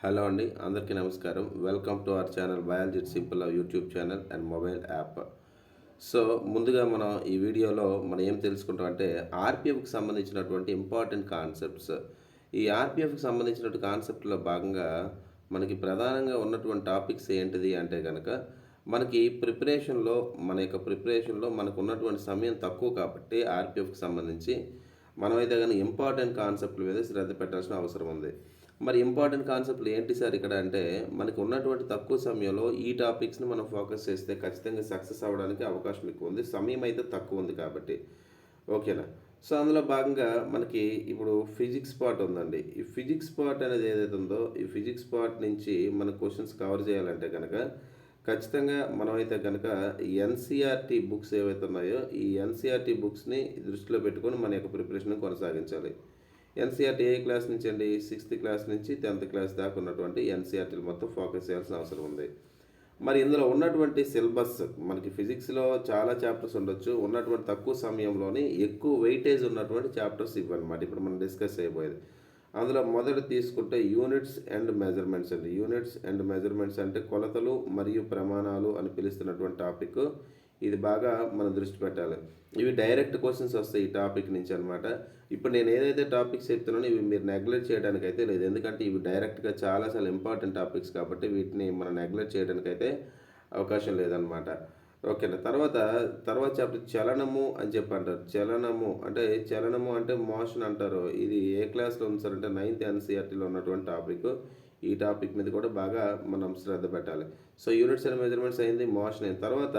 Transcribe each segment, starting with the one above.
Hello అండి అందరికీ నమస్కారం. Welcome to our channel biology simple YouTube channel and mobile app so ముందుగా మనం ఈ వీడియోలో మనం ఏం తెలుసుకుంటాం అంటే ఆర్పిఎఫ్కి సంబంధించినటువంటి ఇంపార్టెంట్ కాన్సెప్ట్స్ ఈ ఆర్పిఎఫ్కి సంబంధించినటువంటి కాన్సెప్ట్లో భాగంగా మనకి ప్రధానంగా ఉన్నటువంటి టాపిక్స్ ఏంటిది అంటే కనుక మనకి ప్రిపరేషన్లో మన యొక్క ప్రిపరేషన్లో మనకు ఉన్నటువంటి సమయం తక్కువ కాబట్టి ఆర్పిఎఫ్కి సంబంధించి మనమైతే కానీ ఇంపార్టెంట్ కాన్సెప్ట్ల మీద శ్రద్ధ పెట్టాల్సిన అవసరం ఉంది. మరి ఇంపార్టెంట్ కాన్సెప్ట్లు ఏంటి సార్ ఇక్కడ అంటే మనకు ఉన్నటువంటి తక్కువ సమయంలో ఈ టాపిక్స్ని మనం ఫోకస్ చేస్తే ఖచ్చితంగా సక్సెస్ అవ్వడానికి అవకాశం ఎక్కువ ఉంది. సమయం అయితే తక్కువ ఉంది కాబట్టి. ఓకేనా సో అందులో భాగంగా మనకి ఇప్పుడు ఫిజిక్స్ పార్ట్ ఉందండి. ఈ ఫిజిక్స్ పార్ట్ అనేది ఏదైతే ఉందో ఈ ఫిజిక్స్ పార్ట్ నుంచి మన క్వశ్చన్స్ కవర్ చేయాలంటే కనుక ఖచ్చితంగా మనమైతే కనుక ఎన్సీఆర్టీ బుక్స్ ఏవైతే ఉన్నాయో ఈ ఎన్సీఆర్టీ బుక్స్ని దృష్టిలో పెట్టుకొని మన యొక్క ప్రిపరేషన్ కొనసాగించాలి. ఎన్సీఆర్టీ ఏ క్లాస్ నుంచి అండి? సిక్స్త్ క్లాస్ నుంచి టెన్త్ క్లాస్ దాకా ఉన్నటువంటి ఎన్సీఆర్టీలు మొత్తం ఫోకస్ చేయాల్సిన అవసరం ఉంది. మరి ఇందులో ఉన్నటువంటి సిలబస్ మనకి ఫిజిక్స్లో చాలా చాప్టర్స్ ఉండొచ్చు. ఉన్నటువంటి తక్కువ సమయంలోనే ఎక్కువ వెయిటేజ్ ఉన్నటువంటి చాప్టర్స్ ఇవ్వన్నమాట. ఇప్పుడు మనం డిస్కస్ చేయబోయేది. అందులో మొదట తీసుకుంటే యూనిట్స్ అండ్ మెజర్మెంట్స్ అండి. యూనిట్స్ అండ్ మెజర్మెంట్స్ అంటే కొలతలు మరియు ప్రమాణాలు అని పిలుస్తున్నటువంటి టాపిక్. ఇది బాగా మనం దృష్టి పెట్టాలి. ఇవి డైరెక్ట్ క్వశ్చన్స్ వస్తాయి ఈ టాపిక్ నుంచి అనమాట ఇప్పుడు నేను ఏదైతే టాపిక్స్ చెప్తున్నానో ఇవి మీరు నెగ్లెక్ట్ చేయడానికి అయితే లేదు. ఎందుకంటే ఇవి డైరెక్ట్గా చాలా చాలా ఇంపార్టెంట్ టాపిక్స్ కాబట్టి వీటిని మనం నెగ్లెక్ట్ చేయడానికి అయితే అవకాశం లేదనమాట ఓకేనా? తర్వాత తర్వాత చాప్టర్ చలనము అని చెప్పి అంటారు చలనము అంటే చలనము అంటే మోషన్ అంటారు. ఇది ఏ క్లాస్లో ఉంది సార్? అంటే నైన్త్ ఎన్సీఆర్టీలో ఉన్నటువంటి టాపిక్. ఈ టాపిక్ మీద కూడా బాగా మనం శ్రద్ధ పెట్టాలి. సో యూనిట్స్ అండ్ మెజర్మెంట్స్ అయింది మోషన్ అయింది. తర్వాత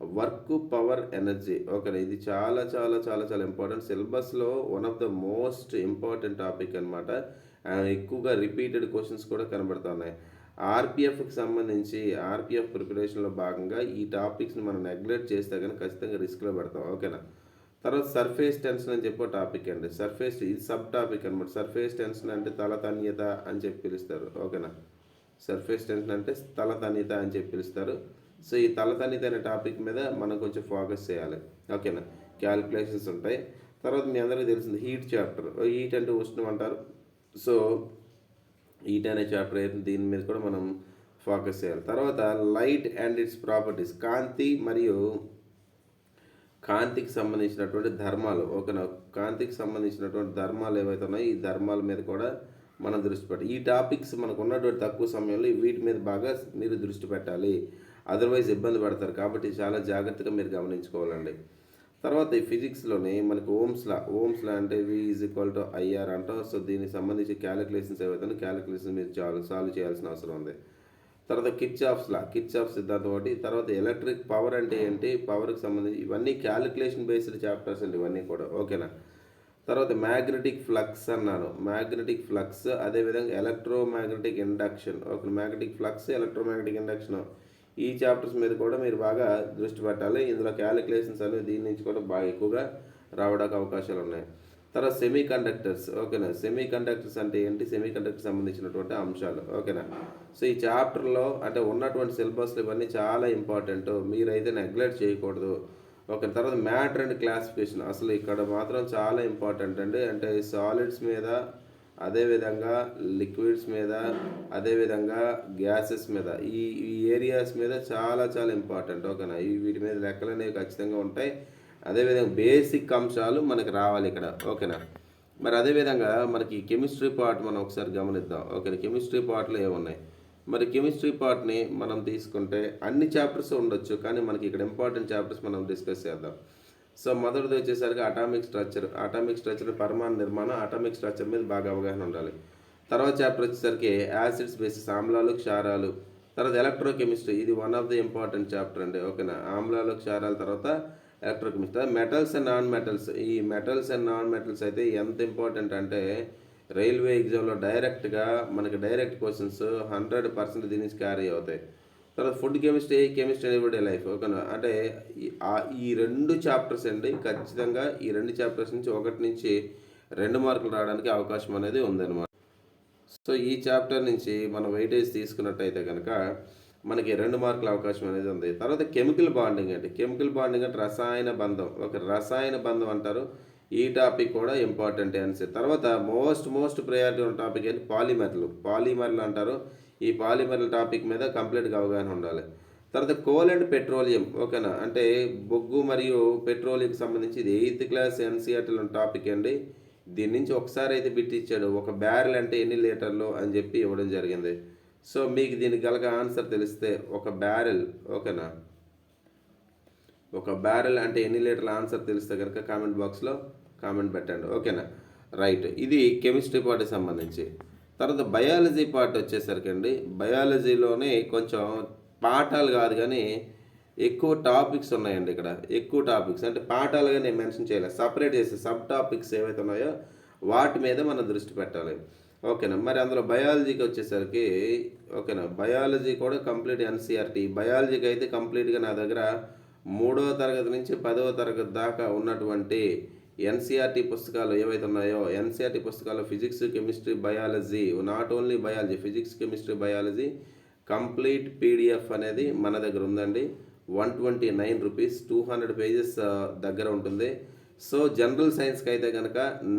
వర్క్ పవర్ ఎనర్జీ. ఓకే ఇది చాలా చాలా చాలా చాలా ఇంపార్టెంట్. సిలబస్లో one of the most important topic అనమాట ఎక్కువగా రిపీటెడ్ క్వశ్చన్స్ కూడా కనబడుతున్నాయి. ఆర్పిఎఫ్కి సంబంధించి ఆర్పిఎఫ్ ప్రిపరేషన్లో భాగంగా ఈ టాపిక్స్ని మనం నెగ్లెక్ట్ చేస్తే కానీ ఖచ్చితంగా రిస్క్లో పెడతాం. ఓకేనా? తర్వాత సర్ఫేస్ టెన్షన్ అని చెప్పే టాపిక్ అండి. సర్ఫేస్ ఇది సబ్ టాపిక్ అనమాట సర్ఫేస్ టెన్షన్ అంటే తలతన్యత అని చెప్పి పిలుస్తారు. ఓకేనా? సర్ఫేస్ టెన్షన్ అంటే తలతన్యత అని చెప్పి పిలుస్తారు. సో ఈ తలతనిత అనే టాపిక్ మీద మనం కొంచెం ఫోకస్ చేయాలి. ఓకేనా? క్యాలిక్యులేషన్స్ ఉంటాయి. తర్వాత మీ అందరికీ తెలిసింది హీట్ చాప్టర్. హీట్ అంటే ఉష్ణం అంటారు. సో హీట్ అనే చాప్టర్ అయితే దీని మీద కూడా మనం ఫోకస్ చేయాలి. తర్వాత లైట్ అండ్ ఇట్స్ ప్రాపర్టీస్ కాంతి మరియు కాంతికి సంబంధించినటువంటి ధర్మాలు. ఓకేనా? కాంతికి సంబంధించినటువంటి ధర్మాలు ఏవైతే ఉన్నాయో ఈ ధర్మాల మీద కూడా మనం దృష్టి పెట్టాలి. ఈ టాపిక్స్ మనకు ఉన్నటువంటి తక్కువ సమయంలో వీటి మీద బాగా మీరు దృష్టి పెట్టాలి. అదర్వైజ్ ఇబ్బంది పడతారు. కాబట్టి చాలా జాగ్రత్తగా మీరు గమనించుకోవాలండి. తర్వాత ఈ ఫిజిక్స్లోనే మనకు ఓమ్స్లా ఓమ్స్లా అంటే V is equal to IR అంటాం. సో దీనికి సంబంధించి క్యాలిక్యులేషన్స్ ఏవైతే క్యాలిక్యులేషన్ మీరు చాలు సాల్వ్ చేయాల్సిన అవసరం ఉంది. తర్వాత కిచ్ ఆఫ్స్లా కిచ్ ఆఫ్ సిద్ధాంతం ఒకటి. తర్వాత ఎలక్ట్రిక్ పవర్ అంటే ఏంటి? పవర్కి సంబంధించి ఇవన్నీ క్యాలిక్యులేషన్ బేస్డ్ చాప్టర్స్ అండి ఇవన్నీ కూడా. ఓకేనా తర్వాత మ్యాగ్నెటిక్ ఫ్లక్స్ అన్నాను. మ్యాగ్నెటిక్ ఫ్లక్స్ అదేవిధంగా electromagnetic induction okay magnetic flux electromagnetic induction ఈ చాప్టర్స్ మీద కూడా మీరు బాగా దృష్టి పెట్టాలి. ఇందులో క్యాలిక్యులేషన్స్ అనేవి దీని నుంచి కూడా బాగా ఎక్కువగా రావడానికి అవకాశాలు ఉన్నాయి. తర్వాత సెమీ కండక్టర్స్ ఓకేనా? సెమీ కండక్టర్స్ అంటే ఏంటి? సెమీ కండక్టర్ సంబంధించినటువంటి అంశాలు. ఓకేనా? సో ఈ చాప్టర్లో అంటే ఉన్నటువంటి సిలబస్లు ఇవన్నీ చాలా ఇంపార్టెంట్. మీరైతే నెగ్లెక్ట్ చేయకూడదు. ఓకే తర్వాత మ్యాటర్ అండ్ క్లాసిఫికేషన్. అసలు ఇక్కడ మాత్రం చాలా ఇంపార్టెంట్ అండి. అంటే సాలిడ్స్ మీద అదేవిధంగా లిక్విడ్స్ మీద అదేవిధంగా గ్యాసెస్ మీద. ఈ ఈ ఏరియాస్ మీద చాలా చాలా ఇంపార్టెంట్. ఓకేనా? ఈ వీటి మీద లెక్కలు అనేవి ఖచ్చితంగా ఉంటాయి. అదేవిధంగా బేసిక్ అంశాలు మనకు రావాలి ఇక్కడ. ఓకేనా? మరి అదేవిధంగా మనకి కెమిస్ట్రీ పార్ట్ మనం ఒకసారి గమనిద్దాం. ఓకే కెమిస్ట్రీ పార్ట్లో ఏమున్నాయి? మరి కెమిస్ట్రీ పార్ట్ని మనం తీసుకుంటే అన్ని చాప్టర్స్ ఉండొచ్చు కానీ మనకి ఇక్కడ ఇంపార్టెంట్ చాప్టర్స్ మనం డిస్కస్ చేద్దాం. సో మొదటిది వచ్చేసరికి అటామిక్ స్ట్రక్చర్ అటామిక్ స్ట్రక్చర్ పరమాణు నిర్మాణం అటామిక్ స్ట్రక్చర్ మీద బాగా అవగాహన ఉండాలి. తర్వాత చాప్టర్ వచ్చేసరికి యాసిడ్స్ బేసిస్ ఆమ్లాలు క్షారాలు. తర్వాత ఎలక్ట్రోకెమిస్ట్రీ ఇది one of the important chapter అండి. ఓకేనా ఆమ్లాలు క్షారాల తర్వాత electrochemistry metals and non metals ఈ మెటల్స్ అండ్ నాన్ మెటల్స్ అయితే ఎంత ఇంపార్టెంట్ అంటే రైల్వే ఎగ్జామ్లో డైరెక్ట్గా మనకి డైరెక్ట్ క్వశ్చన్స్ హండ్రెడ్ పర్సెంట్ దీనికి క్యారీ అవుతాయి. తర్వాత food chemistry chemistry everyday life? ఓకేనా? అంటే ఈ రెండు చాప్టర్స్ అండి ఖచ్చితంగా ఈ రెండు చాప్టర్స్ నుంచి ఒకటి నుంచి రెండు మార్కులు రావడానికి అవకాశం అనేది ఉందన్నమాట. సో ఈ చాప్టర్ నుంచి మనం వెయిటేజ్ తీసుకున్నట్టయితే కనుక మనకి రెండు మార్కుల అవకాశం అనేది ఉంది. తర్వాత కెమికల్ బాండింగ్ అండి. కెమికల్ బాండింగ్ అంటే రసాయన బంధం. ఒక రసాయన బంధం అంటారు. ఈ టాపిక్ కూడా ఇంపార్టెంట్ ఆన్సర్ తర్వాత మోస్ట్ మోస్ట్ ప్రయారిటీ ఉన్న టాపిక్ ఏంటి? పాలిమర్లు. పాలిమర్లు అంటారు. ఈ పాలిమర్ల టాపిక్ మీద కంప్లీట్గా అవగాహన ఉండాలి. తర్వాత కోల్ అండ్ పెట్రోలియం ఓకేనా? అంటే బొగ్గు మరియు పెట్రోలియంకి సంబంధించి ఇది ఎయిత్ క్లాస్ ఎన్సీఆర్టీలో టాపిక్ అండి. దీని నుంచి ఒకసారి అయితే బిట్టిచ్చాడు ఒక బ్యారెల్ అంటే ఎన్ని లీటర్లు అని చెప్పి ఇవ్వడం జరిగింది. సో మీకు దీనికి గలగ ఆన్సర్ తెలిస్తే ఒక బ్యారెల్ ఓకేనా? ఒక బ్యారెల్ అంటే ఎన్ని లీటర్ల ఆన్సర్ తెలిస్తే కనుక కామెంట్ బాక్స్లో కామెంట్ పెట్టండి ఓకేనా? రైట్. ఇది కెమిస్ట్రీ పార్ట్కి సంబంధించి. తర్వాత బయాలజీ పార్ట్ వచ్చేసరికి అండి బయాలజీలోనే కొంచెం పాఠాలు కాదు కానీ ఎక్కువ టాపిక్స్ ఉన్నాయండి ఇక్కడ. ఎక్కువ టాపిక్స్. అంటే పాఠాలుగా నేను మెన్షన్ చేయలేదు సపరేట్ చేసి సబ్ టాపిక్స్ ఏవైతే ఉన్నాయో వాటి మీద మనం దృష్టి పెట్టాలి. ఓకేనా? మరి అందులో బయాలజీకి వచ్చేసరికి ఓకేనా? బయాలజీ కూడా కంప్లీట్ ఎన్సీఆర్టీ. బయాలజీకి అయితే కంప్లీట్గా నా దగ్గర మూడవ తరగతి నుంచి పదవ తరగతి దాకా ఉన్నటువంటి ఎన్సీఆర్టీ పుస్తకాలు ఏవైతే ఉన్నాయో ఎన్సీఆర్టీ పుస్తకాలు physics chemistry biology not only biology physics chemistry biology complete PDF అనేది మన దగ్గర ఉందండి. One twenty nine rupees two hundred pages దగ్గర ఉంటుంది. సో జనరల్ సైన్స్కి అయితే కనుక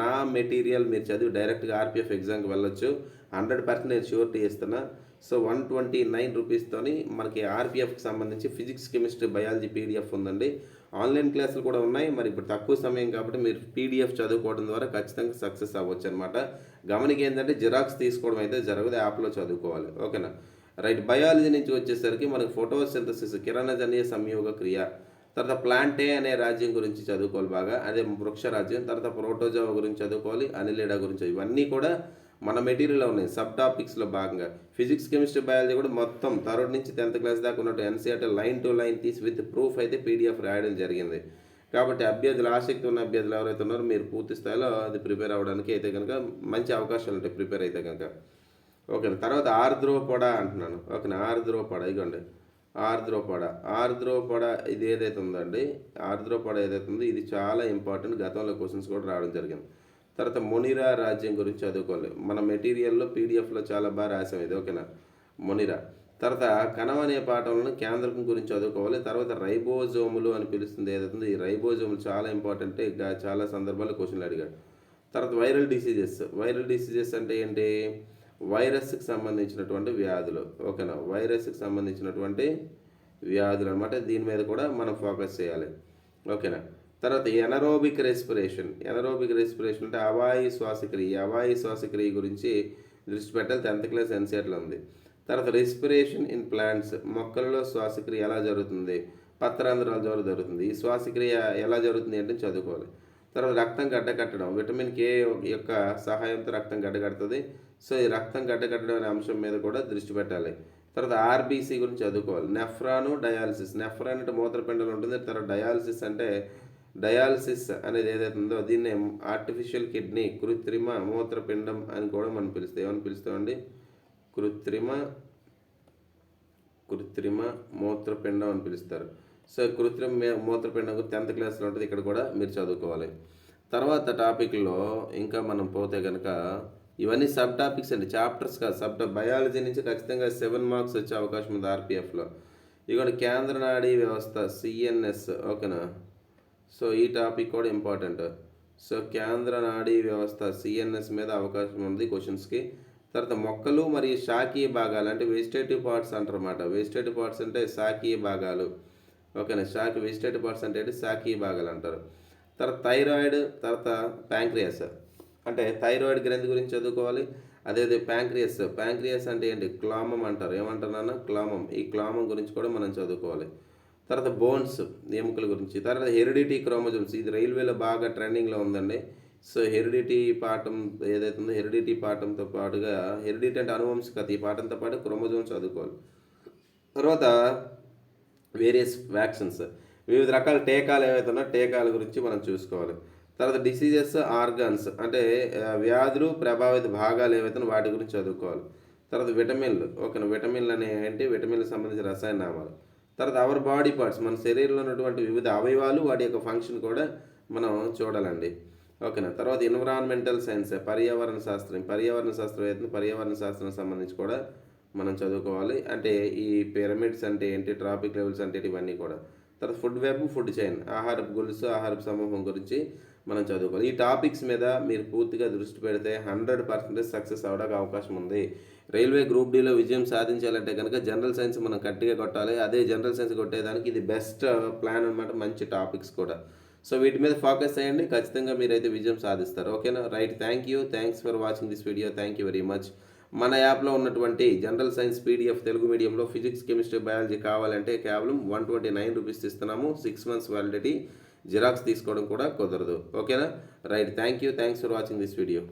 నా మెటీరియల్ మీరు చదివి డైరెక్ట్గా ఆర్పిఎఫ్ ఎగ్జామ్కి వెళ్ళొచ్చు. హండ్రెడ్ పర్సెంట్ నేను షూరిటీ ఇస్తున్నా. సో వన్ ట్వంటీ నైన్ రూపీస్తోని మనకి ఆర్పిఎఫ్కి సంబంధించి ఫిజిక్స్ కెమిస్ట్రీ బయాలజీ పీడిఎఫ్ ఉందండి. ఆన్లైన్ క్లాసులు కూడా ఉన్నాయి. మరి ఇప్పుడు తక్కువ సమయం కాబట్టి మీరు పీడిఎఫ్ చదువుకోవడం ద్వారా ఖచ్చితంగా సక్సెస్ అవ్వచ్చు అనమాట గమనిక ఏంటంటే జిరాక్స్ తీసుకోవడం అయితే జరగదు యాప్లో చదువుకోవాలి. ఓకేనా? రైట్ బయాలజీ నుంచి వచ్చేసరికి మనకి ఫోటోసింథసిస్ కిరణజన్య సంయోగ క్రియ తర్వాత ప్లాంటే అనే రాజ్యం గురించి చదువుకోవాలి బాగా అదే వృక్ష రాజ్యం తర్వాత ప్రోటోజోవా గురించి చదువుకోవాలి అనిలేడా గురించి ఇవన్నీ కూడా మన మెటీరియల్ ఉన్నాయి సబ్ టాపిక్స్లో భాగంగా. ఫిజిక్స్ కెమిస్ట్రీ బయాలజీ కూడా మొత్తం థర్డ్ నుంచి టెన్త్ క్లాస్ దాకా ఉన్నట్టు ఎన్సీఆర్టీ లైన్ టు లైన్ తీసి విత్ ప్రూఫ్ అయితే పీడిఎఫ్ రాయడం జరిగింది. కాబట్టి అభ్యర్థులు ఆసక్తి ఉన్న అభ్యర్థులు ఎవరైతే ఉన్నారో మీరు పూర్తి స్థాయిలో అది ప్రిపేర్ అవ్వడానికి అయితే కనుక మంచి అవకాశాలు ఉంటాయి ప్రిపేర్ అయితే కనుక. ఓకే తర్వాత ఆర్ద్రోపడ అంటున్నాను. ఓకేనా ఆర్ద్రోపడ ఇగోండి. ఆర్ద్రోపడ. ఆర్ద్రోపడ ఇది ఏదైతే ఉందండి? ఆర్ద్రోపడ ఏదైతే ఉందో ఇది చాలా ఇంపార్టెంట్ గతంలో క్వశ్చన్స్ కూడా రావడం జరిగింది. తర్వాత మొనిరా రాజ్యం గురించి చదువుకోవాలి. మన మెటీరియల్లో పీడిఎఫ్లో చాలా బాగా రాసాం ఇది ఓకేనా? మొనిరా. తర్వాత కణం అనే పాఠంలో కేంద్రకం గురించి చదువుకోవాలి. తర్వాత రైబోజోములు అని పిలుస్తుంది ఏదైతే ఈ రైబోజోములు చాలా ఇంపార్టెంట్. చాలా సందర్భాల్లో క్వశ్చన్లు అడిగాడు. తర్వాత వైరల్ డిసీజెస్. వైరల్ డిసీజెస్ అంటే ఏంటి? వైరస్కి సంబంధించినటువంటి వ్యాధులు ఓకేనా? వైరస్కి సంబంధించినటువంటి వ్యాధులు అనమాట దీని మీద కూడా మనం ఫోకస్ చేయాలి ఓకేనా? తర్వాత ఎనరోబిక్ రెస్పిరేషన్ ఎనరోబిక్ రెస్పిరేషన్ అంటే అవాయి శ్వాసక్రియ. అవాయి శ్వాసక్రియ గురించి దృష్టి పెట్టాలి. టెన్త్ క్లాస్ ఎన్సీఆర్లో ఉంది. తర్వాత రెస్పిరేషన్ ఇన్ ప్లాంట్స్ మొక్కలలో శ్వాసక్రియ ఎలా జరుగుతుంది? పత్రాంధ్రాల ద్వారా జరుగుతుంది. ఈ శ్వాసక్రియ ఎలా జరుగుతుంది అంటే చదువుకోవాలి. తర్వాత రక్తం గడ్డకట్టడం విటమిన్ కే యొక్క సహాయంతో రక్తం గడ్డకడుతుంది సో ఈ రక్తం గడ్డకట్టడం అనే అంశం మీద కూడా దృష్టి పెట్టాలి. తర్వాత ఆర్బీసీ గురించి చదువుకోవాలి. నెఫ్రాను డయాలసిస్ నెఫ్రాన్ అంటే మూత్రపిండలు ఉంటుంది. తర్వాత డయాలసిస్ అంటే డయాలసిస్ అనేది ఏదైతే ఉందో దీన్ని ఆర్టిఫిషియల్ కిడ్నీ కృత్రిమ మూత్రపిండం అని కూడా మనం పిలుస్తాం. ఏమని పిలుస్తామండి? కృత్రిమ కృత్రిమ మూత్రపిండం అని పిలుస్తారు. సో కృత్రిమ మే- మూత్రపిండం టెన్త్ క్లాస్లో ఉంటుంది. ఇక్కడ కూడా మీరు చదువుకోవాలి. తర్వాత టాపిక్లో ఇంకా మనం పోతే కనుక ఇవన్నీ సబ్ టాపిక్స్ అండి. చాప్టర్స్ కాదు సబ్ బయాలజీ నుంచి ఖచ్చితంగా సెవెన్ మార్క్స్ వచ్చే అవకాశం ఉంది ఆర్పిఎఫ్లో. ఇక్కడ కేంద్ర నాడీ వ్యవస్థ సిఎన్ఎస్ ఓకేనా? సో ఈ టాపిక్ కూడా ఇంపార్టెంట్. సో కేంద్ర నాడీ వ్యవస్థ సిఎన్ఎస్ మీద అవకాశం ఉంది క్వశ్చన్స్కి తర్వాత మొక్కలు మరియు శాఖీయ భాగాలు అంటే వెజిటేటివ్ పార్ట్స్ అంటారన్నమాట. వెజిటేటివ్ పార్ట్స్ అంటే శాఖీయ భాగాలు. ఓకేనా శాఖ వెజిటేటివ్ పార్ట్స్ అంటే ఏంటి? శాఖీయ భాగాలు అంటారు. తర్వాత థైరాయిడ్ తర్వాత ప్యాంక్రియాస్ అంటే థైరాయిడ్ గ్రంథి గురించి చదువుకోవాలి. అదే ప్యాంక్రియస్ ప్యాంక్రియస్ అంటే ఏంటి? క్లామం అంటారు. ఏమంటారు నాన్న? క్లామం. ఈ క్లామం గురించి కూడా మనం చదువుకోవాలి. తర్వాత బోన్స్ ఎముకల గురించి తర్వాత హెరిడిటీ క్రోమోజోమ్స్ ఇది రైల్వేలో బాగా ట్రెండింగ్లో ఉందండి. సో హెరిడిటీ పాఠం ఏదైతే ఉందో హెరిడిటీ పాఠంతో పాటుగా హెరిడిటీ అంటే అనువంశికత ఈ పాఠంతో పాటు క్రోమోజోమ్స్ చదువుకోవాలి. తర్వాత వేరియస్ వ్యాక్సిన్స్ వివిధ రకాల టీకాలు ఏవైతే ఉన్నాయో టీకాల గురించి మనం చూసుకోవాలి. తర్వాత డిసీజెస్ ఆర్గాన్స్ అంటే వ్యాధులు ప్రభావిత భాగాలు ఏవైతే వాటి గురించి చదువుకోవాలి. తర్వాత విటమిన్లు ఓకే విటమిన్లు అనే ఏంటి? విటమిన్లకు సంబంధించిన రసాయన నామాలు. తర్వాత అవర్ బాడీ పార్ట్స్ మన శరీరంలో ఉన్నటువంటి వివిధ అవయవాలు వాటి యొక్క ఫంక్షన్ కూడా మనం చూడాలండి. ఓకేనా తర్వాత ఎన్విరాన్మెంటల్ సైన్స్ పర్యావరణ శాస్త్రం పర్యావరణ శాస్త్రం అయితే పర్యావరణ శాస్త్రం సంబంధించి కూడా మనం చదువుకోవాలి. అంటే ఈ పిరమిడ్స్ అంటే ఏంటి ట్రాఫిక్ లెవెల్స్ అంటే ఇవన్నీ కూడా. తర్వాత ఫుడ్ వెబ్ ఫుడ్ చైన్ ఆహారపు గొలుసు ఆహారపు సమూహం గురించి మనం చదువుకోవాలి. ఈ టాపిక్స్ మీద మీరు పూర్తిగా దృష్టి పెడితే హండ్రెడ్ పర్సెంటేజ్ సక్సెస్ అవ్వడానికి అవకాశం ఉంది. రైల్వే గ్రూప్ డీలో విజయం సాధించాలంటే కనుక జనరల్ సైన్స్ మనం గట్టిగా కొట్టాలి. అదే జనరల్ సైన్స్ కొట్టేదానికి ఇది బెస్ట్ ప్లాన్ అనమాట మంచి టాపిక్స్ కూడా. సో వీటి మీద ఫోకస్ చేయండి ఖచ్చితంగా మీరైతే విజయం సాధిస్తారు. ఓకేనా? Right thank you. Thanks for watching this video. Thank you very much. మన యాప్లో ఉన్నటువంటి జనరల్ సైన్స్ పీడిఎఫ్ తెలుగు మీడియంలో ఫిజిక్స్ కెమిస్ట్రీ బయాలజీ కావాలంటే కేవలం వన్ ట్వంటీ నైన్ రూపీస్ ఇస్తున్నాము. సిక్స్ మంత్స్ వ్యాలిడిటీ జిరాక్స్ తీసుకోవడం కూడా కుదరదు. ఓకేనా? Right thank you. Thanks for watching this video.